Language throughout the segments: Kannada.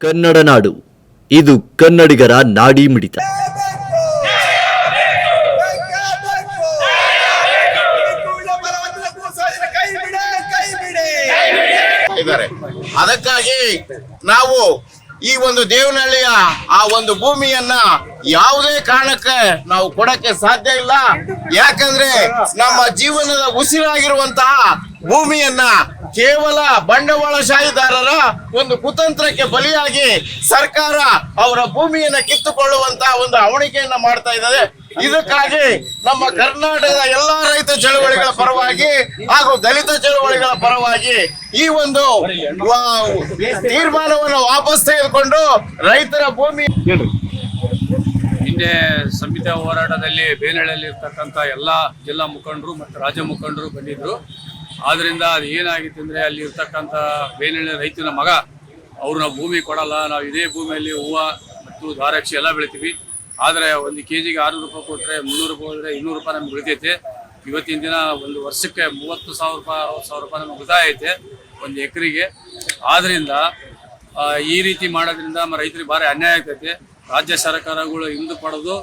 ಕನ್ನಡ ನಾಡು. ಇದು ಕನ್ನಡಿಗರ ನಾಡಿ ಮಿಡಿತ. ಇದ್ದಾರೆ. ಅದಕ್ಕಾಗಿ ನಾವು ಈ ಒಂದು ದೇವನಹಳ್ಳಿಯ ಆ ಒಂದು ಭೂಮಿಯನ್ನ ಯಾವುದೇ ಕಾರಣಕ್ಕೆ ನಾವು ಕೊಡಕ್ಕೆ ಸಾಧ್ಯ ಇಲ್ಲ. ಯಾಕಂದ್ರೆ ನಮ್ಮ ಜೀವನದ ಉಸಿರಾಗಿರುವಂತಹ ಭೂಮಿಯನ್ನ ಕೇವಲ ಬಂಡವಾಳಶಾಹಿದಾರರ ಒಂದು ಕುತಂತ್ರಕ್ಕೆ ಬಲಿಯಾಗಿ ಸರ್ಕಾರ ಅವರ ಭೂಮಿಯನ್ನ ಕಿತ್ತುಕೊಳ್ಳುವಂತ ಒಂದು ಅವಣಿಕೆಯನ್ನ ಮಾಡ್ತಾ ಇದ್ದಾರೆ. ಇದಕ್ಕಾಗಿ ನಮ್ಮ ಕರ್ನಾಟಕದ ಎಲ್ಲಾ ರೈತ ಚಳವಳಿಗಳ ಪರವಾಗಿ ಹಾಗೂ ದಲಿತ ಚಳವಳಿಗಳ ಪರವಾಗಿ ಈ ಒಂದು ತೀರ್ಮಾನವನ್ನು ವಾಪಸ್ ತೆಗೆದುಕೊಂಡು ರೈತರ ಭೂಮಿ ಹಿಂದೆ ಸಂಹಿತಾ ಹೋರಾಟದಲ್ಲಿ ಬೇನಹಳ್ಳಿಯಲ್ಲಿ ಇರ್ತಕ್ಕಂಥ ಎಲ್ಲ ಜಿಲ್ಲಾ ಮುಖಂಡರು ಮತ್ತು ರಾಜ್ಯ ಮುಖಂಡರು ಬಂದಿದ್ರು. ಆದ್ರಿಂದ ಅದು ಏನಾಗಿತ್ತು ಅಂದರೆ ಅಲ್ಲಿ ಇರ್ತಕ್ಕಂಥ ಬೇನಳ್ಳಿ ರೈತನ ಮಗ, ಅವ್ರು ನಾವು ಭೂಮಿ ಕೊಡಲ್ಲ, ನಾವು ಇದೇ ಭೂಮಿಯಲ್ಲಿ ಹೂವು ಮತ್ತು ದಾರಾಕ್ಷಿ ಎಲ್ಲ ಬೆಳಿತೀವಿ. ಆದರೆ ಒಂದು ಕೆ ಜಿಗೆ ಆರುನೂರು ರೂಪಾಯಿ ಕೊಟ್ಟರೆ ಮುನ್ನೂರು ರೂಪಾಯಿ ಹೋದರೆ ಇನ್ನೂರು ರೂಪಾಯಿ ನಮ್ಗೆ ಉಳಿತೈತೆ. ಇವತ್ತಿನ ದಿನ ಒಂದು ವರ್ಷಕ್ಕೆ ಮೂವತ್ತು ಸಾವಿರ ರೂಪಾಯಿ, ಅರವತ್ತು ಸಾವಿರ ರೂಪಾಯಿ ನಮ್ಗೆ ಉಳಿತಾಯ ಐತೆ ಒಂದು ಎಕರೆಗೆ. ಆದ್ದರಿಂದ ಈ ರೀತಿ ಮಾಡೋದ್ರಿಂದ ನಮ್ಮ ರೈತರಿಗೆ ಭಾರಿ ಅನ್ಯಾಯ ಆಗ್ತೈತೆ. ರಾಜ್ಯ ಸರ್ಕಾರಗಳು ಹಿಂದು ಪಡೆದು,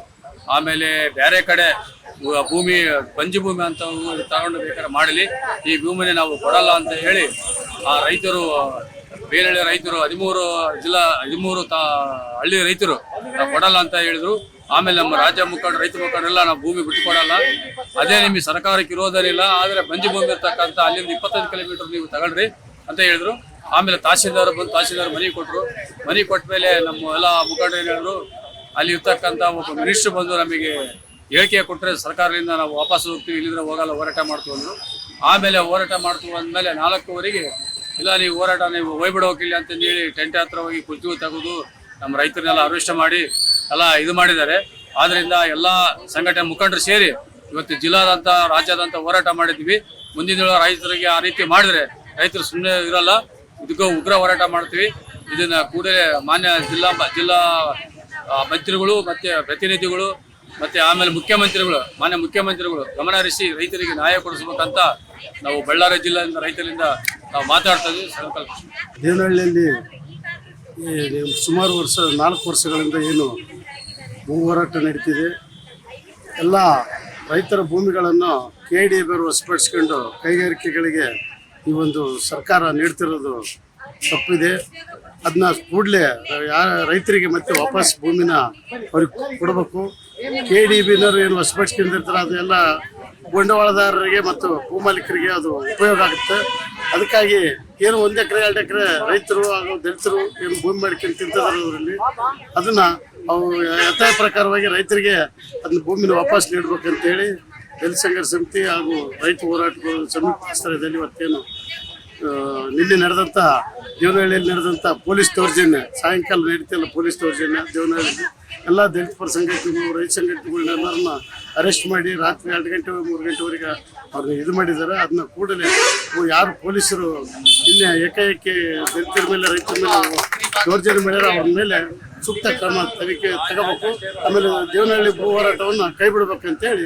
ಆಮೇಲೆ ಬೇರೆ ಕಡೆ ಭೂಮಿ ಬಂಜಿ ಭೂಮಿ ಅಂತ ತಗೊಂಡು ಬೇಕಾದ್ರೆ ಮಾಡಲಿ. ಈ ಭೂಮಿನ ನಾವು ಕೊಡಲ್ಲ ಅಂತ ಹೇಳಿ ಆ ರೈತರು ಬೇರೆ ರೈತರು, ಹದಿಮೂರು ಜಿಲ್ಲಾ, ಹದಿಮೂರು ತಾ, ಹಳ್ಳಿ ರೈತರು ಕೊಡಲ್ಲ ಅಂತ ಹೇಳಿದ್ರು. ಆಮೇಲೆ ನಮ್ಮ ರಾಜ್ಯ ಮುಖಂಡ, ರೈತ ಮುಖಂಡರೆಲ್ಲ ನಾವು ಭೂಮಿ ಬಿಟ್ಟುಕೊಡಲ್ಲ. ಅದೇ ನಿಮಗೆ ಸರ್ಕಾರಕ್ಕೆ ಇರೋದರಿಲ್ಲ ಆದರೆ ಬಂಜಿ ಭೂಮಿ ಇರ್ತಕ್ಕಂಥ ಅಲ್ಲಿಂದ ಇಪ್ಪತ್ತೈದು ಕಿಲೋಮೀಟರ್ ನೀವು ತಗೊಳ್ರಿ ಅಂತ ಹೇಳಿದ್ರು. ಆಮೇಲೆ ತಹಸೀಲ್ದಾರ್ ಬಂದು ತಹಸೀಲ್ದಾರ್ ಮನೆ ಕೊಟ್ಟರು ಮನೆ ಕೊಟ್ಟ ಮೇಲೆ ನಮ್ಮ ಎಲ್ಲ ಮುಖಂಡರು ಹೇಳಿದ್ರು, ಅಲ್ಲಿ ಇರ್ತಕ್ಕಂಥ ಒಬ್ಬ ಮಿನಿಸ್ಟರ್ ಬಂದು ನಮಗೆ ಹೇಳಿಕೆ ಕೊಟ್ಟರೆ ಸರ್ಕಾರದಿಂದ ನಾವು ವಾಪಸ್ ಹೋಗ್ತೀವಿ, ಇಲ್ಲಿದ್ರೆ ಹೋಗಲ್ಲ, ಹೋರಾಟ ಮಾಡ್ತೀವಿ ಅಂದರು. ಆಮೇಲೆ ಹೋರಾಟ ಮಾಡ್ತೀವಿ ಅಂದಮೇಲೆ ನಾಲ್ಕುವರೆಗೆ, ಇಲ್ಲ ನೀವು ಹೋರಾಟ, ನೀವು ಹೋಗ್ಬಿಡ ಹೋಗಿಲ್ಲ ಅಂತಂದು ಹೇಳಿ ಟೆಂಟ್ ಹತ್ರ ಹೋಗಿ ಕುರ್ಚಿ ತೆಗೆದು ನಮ್ಮ ರೈತರನ್ನೆಲ್ಲ ಅರ್ವೆಸ್ಟ್ ಮಾಡಿ ಎಲ್ಲ ಇದು ಮಾಡಿದ್ದಾರೆ. ಆದ್ದರಿಂದ ಎಲ್ಲ ಸಂಘಟನೆ ಮುಖಂಡರು ಸೇರಿ ಇವತ್ತು ಜಿಲ್ಲಾದಂಥ ರಾಜ್ಯದಂತ ಹೋರಾಟ ಮಾಡಿದ್ವಿ. ಮುಂದಿನ ದಿನ ರೈತರಿಗೆ ಆ ರೀತಿ ಮಾಡಿದ್ರೆ ರೈತರು ಸುಮ್ಮನೆ ಇರಲ್ಲ, ಇದಕ್ಕೂ ಉಗ್ರ ಹೋರಾಟ ಮಾಡ್ತೀವಿ. ಇದನ್ನ ಕೂಡಲೇ ಮಾನ್ಯ ಜಿಲ್ಲಾ ಜಿಲ್ಲಾ ಮಂತ್ರಿಗಳು ಮತ್ತು ಪ್ರತಿನಿಧಿಗಳು ಮತ್ತೆ ಆಮೇಲೆ ಮುಖ್ಯಮಂತ್ರಿಗಳು, ಮಾನ್ಯ ಮುಖ್ಯಮಂತ್ರಿಗಳು ಗಮನ ಹರಿಸಿ ರೈತರಿಗೆ ನ್ಯಾಯ ಕೊಡಿಸಬೇಕಂತ ನಾವು ಬಳ್ಳಾರಿ ಜಿಲ್ಲೆಯಿಂದ ರೈತರಿಂದ ನಾವು ಮಾತಾಡ್ತಾ ಇದ್ದೀವಿ. ಈ ಸುಮಾರು ವರ್ಷ, ನಾಲ್ಕು ವರ್ಷಗಳಿಂದ ಏನು ಹೋರಾಟ ನಡೀತಿದೆ. ಎಲ್ಲ ರೈತರ ಭೂಮಿಗಳನ್ನು ಕೆ ಡಿ ಬೇರು ವಶಪಡಿಸ್ಕೊಂಡು ಕೈಗಾರಿಕೆಗಳಿಗೆ ಈ ಒಂದು ಸರ್ಕಾರ ನೀಡ್ತಿರೋದು ತಪ್ಪಿದೆ. ಅದನ್ನ ಕೂಡಲೇ ಯಾರ, ರೈತರಿಗೆ ಮತ್ತೆ ವಾಪಸ್ ಭೂಮಿನ ಅವ್ರಿಗೆ ಕೊಡಬೇಕು. ಕೆ ಡಿ ಬಿನವರು ಏನು ವಶಪಡಿಸ್ಕೊಂಡಿರ್ತಾರೆ ಅದೆಲ್ಲ ಬಂಡವಾಳದಾರರಿಗೆ ಮತ್ತು ಭೂಮಾಲೀಕರಿಗೆ ಅದು ಉಪಯೋಗ ಆಗುತ್ತೆ. ಅದಕ್ಕಾಗಿ ಏನು ಒಂದು ಎಕರೆ, ಎರಡು ಎಕರೆ ರೈತರು ಹಾಗೂ ದಲಿತರು ಏನು ಭೂಮಿ ಮಾಡ್ಕೊಂಡು ತಿಂತಿದ್ದಾರೆ ಅದರಲ್ಲಿ ಅದನ್ನ ಅವು ಯಥಾ ಪ್ರಕಾರವಾಗಿ ರೈತರಿಗೆ ಅದನ್ನ ಭೂಮಿನ ವಾಪಸ್ ನೀಡ್ಬೇಕಂತೇಳಿ ದಲಿತ ಸಂಘರ್ಷ ಸಮಿತಿ ಹಾಗೂ ರೈತ ಹೋರಾಟಗಳು ಸಮಿತಿ ಸ್ಥಳದಲ್ಲಿ ಇವತ್ತೇನು ನಿನ್ನೆ ನಡೆದಂಥ ದೇವನಹಳ್ಳಿಯಲ್ಲಿ ನಡೆದಂಥ ಪೊಲೀಸ್ ದೌರ್ಜನ್ಯ ಸಾಯಂಕಾಲ ನಡೀತಿಲ್ಲ ಪೊಲೀಸ್ ದೌರ್ಜನ್ಯ ದೇವನಹಳ್ಳಿ ಎಲ್ಲ ದಲಿತ ಸಂಘಟನೆಗಳು, ರೈತ ಸಂಘಟನೆಗಳನ್ನೆಲ್ಲರನ್ನ ಅರೆಸ್ಟ್ ಮಾಡಿ ರಾತ್ರಿ ಎರಡು ಗಂಟೆ, ಮೂರು ಗಂಟೆವರೆಗೆ ಅವ್ರನ್ನ ಇದು ಮಾಡಿದ್ದಾರೆ. ಅದನ್ನ ಕೂಡಲೇ ಯಾರು ಪೊಲೀಸರು ಇಲ್ಲಿ ಏಕಾಏಕಿ ದಲಿತರ ಮೇಲೆ, ರೈತರ ಮೇಲೆ, ದೌರ್ಜನ್ಯ ಮಾಡ್ಯಾರ, ಅವ್ರ ಮೇಲೆ ಸೂಕ್ತ ಕ್ರಮ ತನಿಖೆ ತಗೋಬೇಕು. ಆಮೇಲೆ ದೇವನಹಳ್ಳಿ ಭೂ ಹೋರಾಟವನ್ನು ಕೈ ಬಿಡ್ಬೇಕಂತೇಳಿ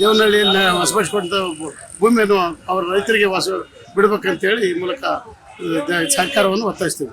ದೇವನಹಳ್ಳಿಯಲ್ಲಿ ವಸಪಡಿಸಿಕೊಂಡ ಭೂಮಿಯನ್ನು ಅವರ ರೈತರಿಗೆ ವಾಸ ಬಿಡ್ಬೇಕಂತೇಳಿ ಈ ಮೂಲಕ ಸರ್ಕಾರವನ್ನು ಒತ್ತಾಯಿಸ್ತೀವಿ.